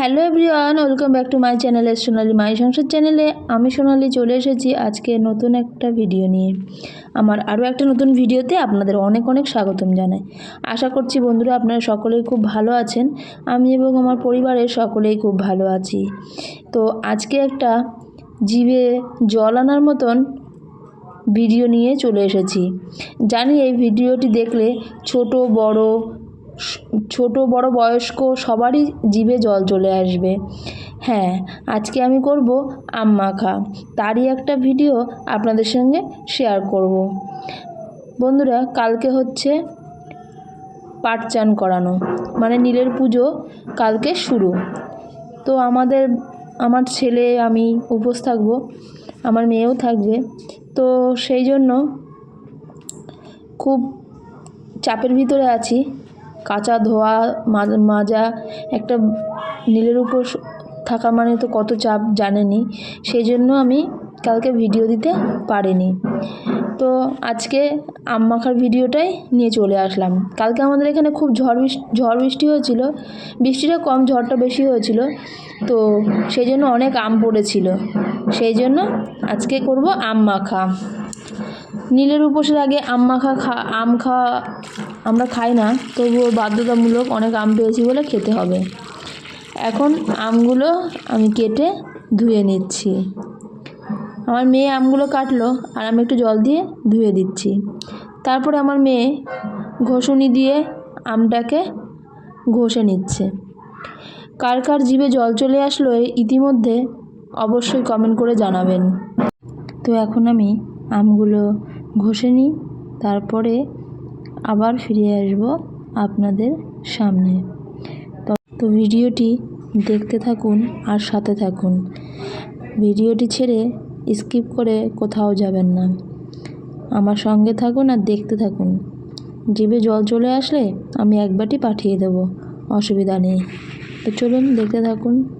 Hello everyone, welcome back to my চ্যানেলে সোনালি মাই সংসার চ্যানেলে আমি সোনালি চলে এসেছি আজকে নতুন একটা ভিডিও নিয়ে। আমার আরও একটা নতুন ভিডিওতে আপনাদের অনেক অনেক স্বাগতম জানাই। আশা করছি বন্ধুরা আপনারা সকলেই খুব ভালো আছেন, আমি এবং আমার পরিবারের সকলেই খুব ভালো আছি। তো আজকে একটা জিভে জল আনার মতন ভিডিও নিয়ে চলে এসেছি। জানি এই ভিডিওটি দেখলে ছোট, বড় ছোট বড় বয়স্ক সবারই জিভে জল চলে আসবে। হ্যাঁ আজকে আমি করব আম মাখা তারই একটা ভিডিও আপনাদের সঙ্গে শেয়ার করব। বন্ধুরা, কালকে হচ্ছে পাট চান করানো মানে নীলের পুজো কালকে শুরু। তো আমাদের, আমার ছেলে, আমি উপোস থাকব, আমার মেয়েও থাকবে। তো সেই জন্য খুব চাপের ভিতরে আছি। কাঁচা ধোয়া মাজা, একটা নীলের উপর থাকা মানে তো কত চাপ জানেনি। সেই জন্য আমি কালকে ভিডিও দিতে পারিনি। তো আজকে আম মাখার ভিডিওটাই নিয়ে চলে আসলাম। কালকে আমাদের এখানে খুব ঝড় বৃষ্টি ঝড় বৃষ্টি হয়েছিল। বৃষ্টিটা কম, ঝড়টা বেশি হয়েছিল। তো সেই জন্য অনেক আম পড়েছিল। সেই জন্য আজকে করব আম মাখা। নীলের উপোসের আগে আম মাখা খা, আম খাওয়া আমরা খাই না, তবুও বাধ্যতামূলক অনেক আম পেয়েছি বলে খেতে হবে। এখন আমগুলো আমি কেটে ধুয়ে নিচ্ছি। আমার মেয়ে আমগুলো কাটলো আর আমি একটু জল দিয়ে ধুয়ে দিচ্ছি। তারপরে আমার মেয়ে ঘষুনি দিয়ে আমটাকে ঘষে নিচ্ছে। কার কার জিভে জল চলে আসলো ইতিমধ্যে অবশ্যই কমেন্ট করে জানাবেন। তো এখন আমি আমগুলো ঘষে নিই, তারপরে আবার ফিরে আসব আপনাদের সামনে। তো ভিডিওটি দেখতে থাকুন আর সাথে থাকুন। ভিডিওটি ছেড়ে স্কিপ করে কোথাও যাবেন না। আমার সঙ্গে থাকুন আর দেখতে থাকুন। জিভে জল চলে আসলে আমি একবারটি পাঠিয়ে দেব, অসুবিধা নেই। তো চলুন দেখতে থাকুন।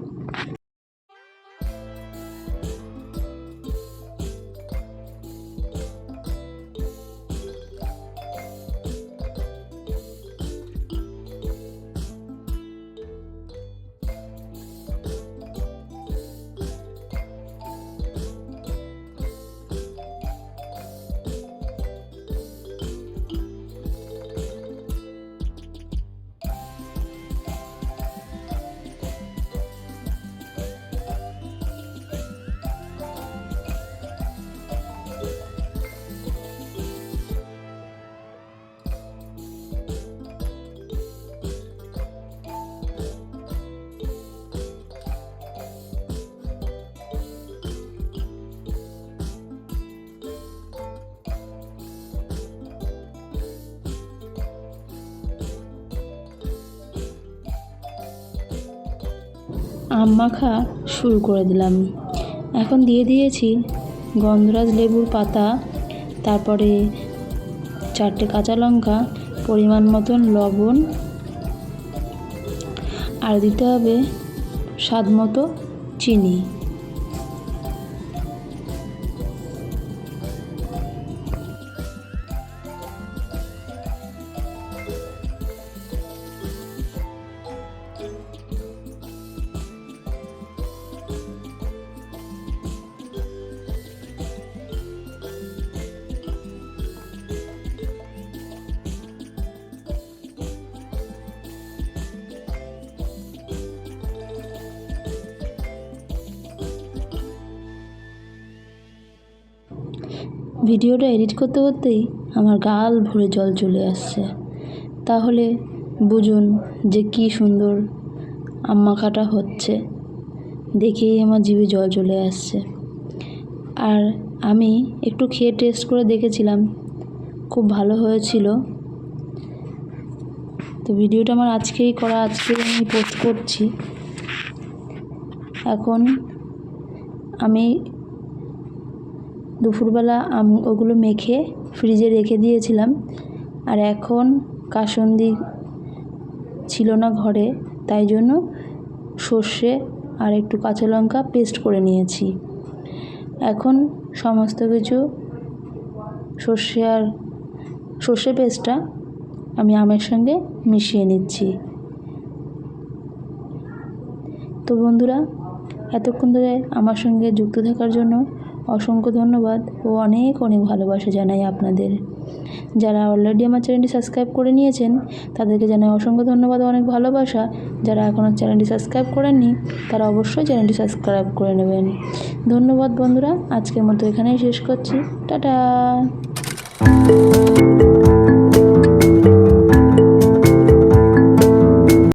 আম মাখা শুরু করে দিলাম। এখন দিয়ে দিয়েছি গন্ধরাজ লেবুর পাতা, তারপরে চারটে কাঁচা লঙ্কা, পরিমাণ মতন লবণ, আর দিতে হবে স্বাদ মতো চিনি। ভিডিওটা এডিট করতে করতেই আমার গাল ভরে জল চলে আসছে। তাহলে বুঝুন যে কি সুন্দর আম মাখাটা হচ্ছে। দেখেই আমার জিভে জল চলে আসছে। আর আমি একটু খেয়ে টেস্ট করে দেখেছিলাম। খুব ভালো হয়েছিল। তো ভিডিওটা আমার আজকেই করা, আজকেই আমি পোস্ট করছি। এখন আমি দুপুরবেলা আম ওগুলো মেখে ফ্রিজে রেখে দিয়েছিলাম। আর এখন কাসন্দি ছিল না ঘরে, তাই জন্য সর্ষে আর একটু কাঁচা লঙ্কা পেস্ট করে নিয়েছি। এখন সমস্ত কিছু সর্ষে আর সর্ষে পেস্টটা আমি আমের সঙ্গে মিশিয়ে নিচ্ছি। তো বন্ধুরা এতক্ষণ ধরে আমার সঙ্গে যুক্ত থাকার জন্য অসংখ্য ধন্যবাদ ও অনেক অনেক ভালোবাসা জানাই আপনাদের। যারা অলরেডি আমার চ্যানেলটি সাবস্ক্রাইব করে নিয়েছেন, তাদেরকে জানাই অসংখ্য ধন্যবাদ অনেক ভালোবাসা। যারা এখনও চ্যানেলটি সাবস্ক্রাইব করেননি, তারা অবশ্যই চ্যানেলটি সাবস্ক্রাইব করে নেবেন। ধন্যবাদ বন্ধুরা, আজকের মতো এখানেই শেষ করছি। টাটা!